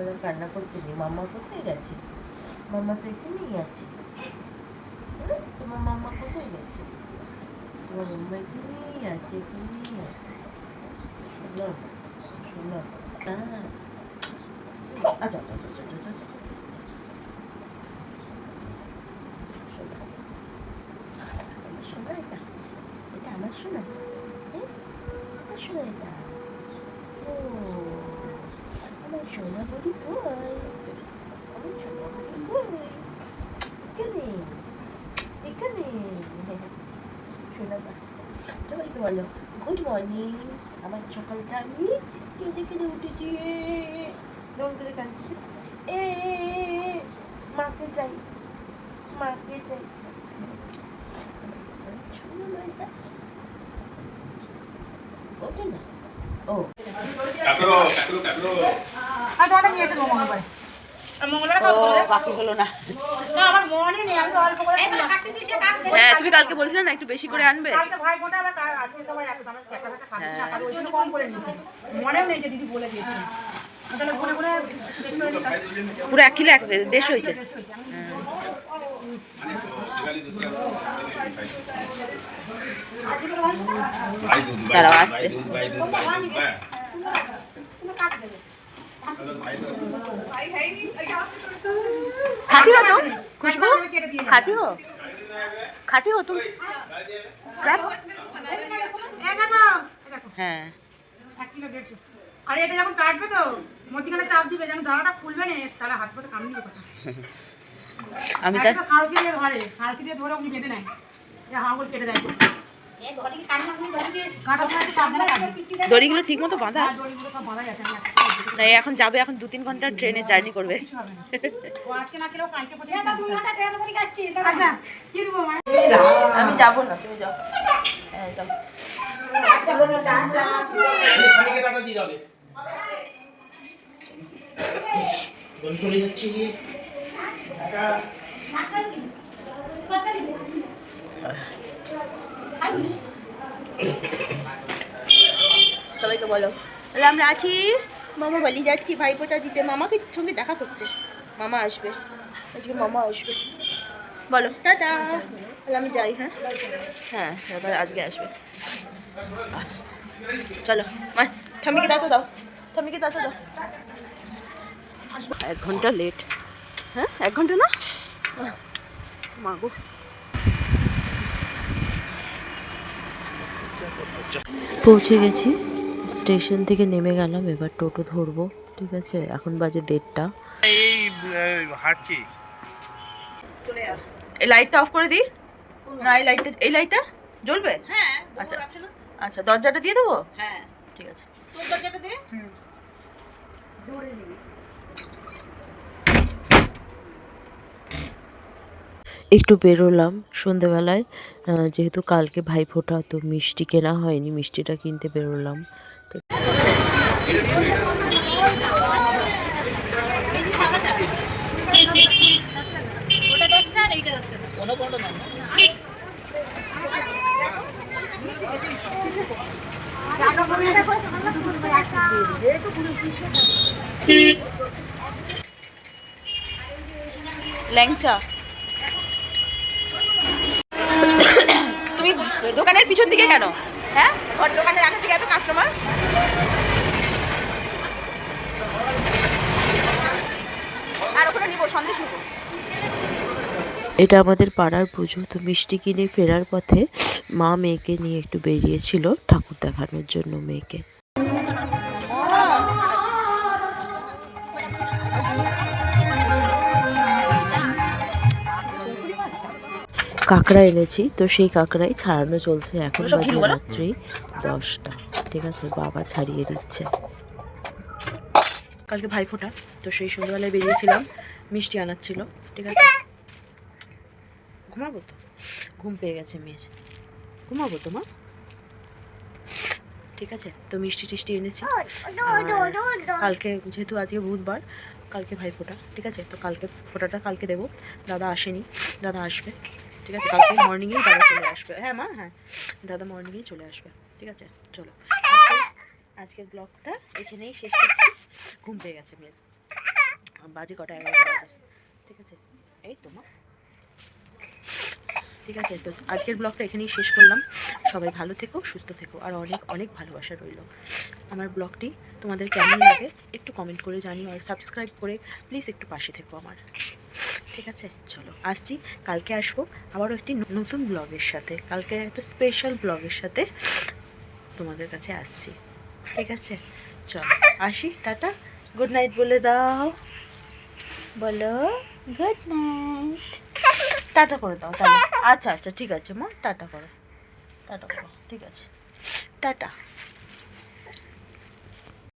এবার কান্না করতে নেই। মামা কোথায় গেছে? মামা তো এখানেই আছে? তোমার মামা কোথায় গেছে? তোমার মাম্মা এখানেই আছে এখানেই আছে। শোনো শোনো। হ্যাঁ। আচ্ছা আচ্ছা আচ্ছা আচ্ছা আচ্ছা শোনা। এটা এটা আমার শোনা হ্যাঁ? আমার শোনা এটা ও আমার সোনা বলি কই আমার সোনা বলি কই এখানে এখানে সোনা সবাইকে বলো গুড মর্নিং আমার সকালটা আমি কেঁদে কেঁদে উঠেছি। রং করে কাঁদছি। এ, মাকে চাই মাকে চাই। শোনো না। ও। আর তোমাদের নিয়ে এসে মঙ্গলবার। মনে। হ্যাঁ তুমি কালকে বলছিলে না একটু বেশি করে আনবে? ভাই ফোনটা আবার কাল- আজকে সবাই একদম আমি একটা একটা খাব। না কারণ ওই জন্য কম করে নিয়েছি। মনেও নেই যে দিদি বলে দিয়েছে। তাহলে ঘুরে ঘুরে টেস্ট করে নিতাম পুরো এক কিলো এক দেড় হয়েছে। দাঁড়াও, দুধ, আসছে। হ্যাঁ হো খাতি হো তুম ক্র্যাব? এই দেখো এই দেখো। হ্যাঁ। দেড়শো। আর এটা যখন কাটবে তো মধ্যিখানে চাপ দিবে যেন দানাটা খুলবে না তাহলে হাত পাতে কামড়ে দিবে। কথা আমি একটা সাড়ে দিয়ে ধরে সাড়ে দিয়ে ধরে উনি বেঁধে নেয়। যে হাঁ কেটে দেয়। দড়িগুলো ঠিক মতো বাঁধা দিতে না এখন যাবে এখন দু তিন ঘণ্টা ট্রেনে জার্নি করবে আচ্ছা কি দেবো মা? আমি যাব না তুমি যাও। হ্যাঁ চলে যাচ্ছি টাকা সবাইকে বলো। তাহলে আমরা আছি মামা বালি, যাচ্ছি ভাইপোটা দিতে। মামাকে সঙ্গে দেখা করতে। মামা আসবে। আজকে মামা আসবে। বলো, টাটা। তাহলে আমি যাই হ্যাঁ? হ্যাঁ এবার আজকে আসবে। চলো, মা ঠামিকে দাঁতো দাও। ঠামিকে দাঁতো দাও। এক ঘণ্টা লেট হ্যাঁ এক ঘণ্টা না? মাগো পৌঁছে গেছি। স্টেশন থেকে নেমে গেলাম এবার টোটো ধরবো ঠিক আছে? এখন বাজে দেড়টা। এই হাঁটছি। এই লাইটটা অফ করে দিই? না এই লাইটটা এই লাইটটা জ্বলবে? হ্যাঁ আচ্ছা। আচ্ছা দরজাটা দিয়ে দেবো? হ্যাঁ। ঠিক আছে। একটু বেরোলাম সন্ধেবেলায়। যেহেতু কালকে ভাইফোঁটা তো মিষ্টি কেনা হয়নি মিষ্টিটা কিনতে বেরোলাম। ল্যাংচা। দোকানের পিছন দিকে কেন? হ্যাঁ? ঘর দোকানের আগে থেকে এত কাস্টমার আর ওখানে নিব, সন্দেশ নিব। এটা আমাদের পাড়ার পুজো, তো মিষ্টি কিনে ফেরার পথে মা মেয়েকে নিয়ে একটু বেরিয়েছিল ঠাকুর দেখানোর জন্য মেয়েকে। কাঁকড়া এনেছি তো সেই কাঁকড়াই ছাড়ানো চলছে এখন বাজে রাত্রি দশটা। ঠিক আছে বাবা ছাড়িয়ে দিচ্ছে। কালকে ভাইফোঁটা তো সেই সন্ধ্যাবেলায় বেরিয়েছিলাম মিষ্টি আনার ছিল ঠিক আছে? ঘুমাবো তো? ঘুম পেয়ে গেছে মেয়ের। ঘুমাবো তো মা? ঠিক আছে তো মিষ্টি টিষ্টি এনেছি। কালকে যেহেতু আজকে বুধবার কালকে ভাইফোঁটা ঠিক আছে? তো কালকে ফোঁটাটা কালকে দেবো। দাদা আসেনি দাদা আসবে। ঠিক আছে? কালকে মর্নিংয়েই দাদা চলে আসবে। হ্যাঁ মা হ্যাঁ। দাদা মর্নিংয়েই চলে আসবে। ঠিক আছে? চলো। আজকের ব্লগটা এখানেই শেষ করছি। ঘুম পেয়ে গেছে মেয়ের। বাজে কটা এগারোটা ঠিক আছে? এই তো মা। ঠিক আছে? তো আজকের ব্লগটা এখানেই শেষ করলাম। সবাই ভালো থেকো, সুস্থ থেকো। আর অনেক অনেক ভালোবাসা রইল। আমার ব্লগটি তোমাদের কেমন লাগে একটু কমেন্ট করে জানিও। আর সাবস্ক্রাইব করে প্লিজ একটু পাশে থেকো আমার। ঠিক আছে, চলো, আসছি। কালকে আসব আবারও একটি নতুন ব্লগের সাথে। কালকে একটা স্পেশাল ব্লগের সাথে তোমাদের কাছে আসছি। ঠিক আছে, চলো, আসি, টাটা গুড নাইট বলে দাও। বলো গুড নাইট টাটা করে দাও, তাহলে। আচ্ছা আচ্ছা ঠিক আছে মা, টাটা করো টাটা করো, ঠিক আছে। টাটা।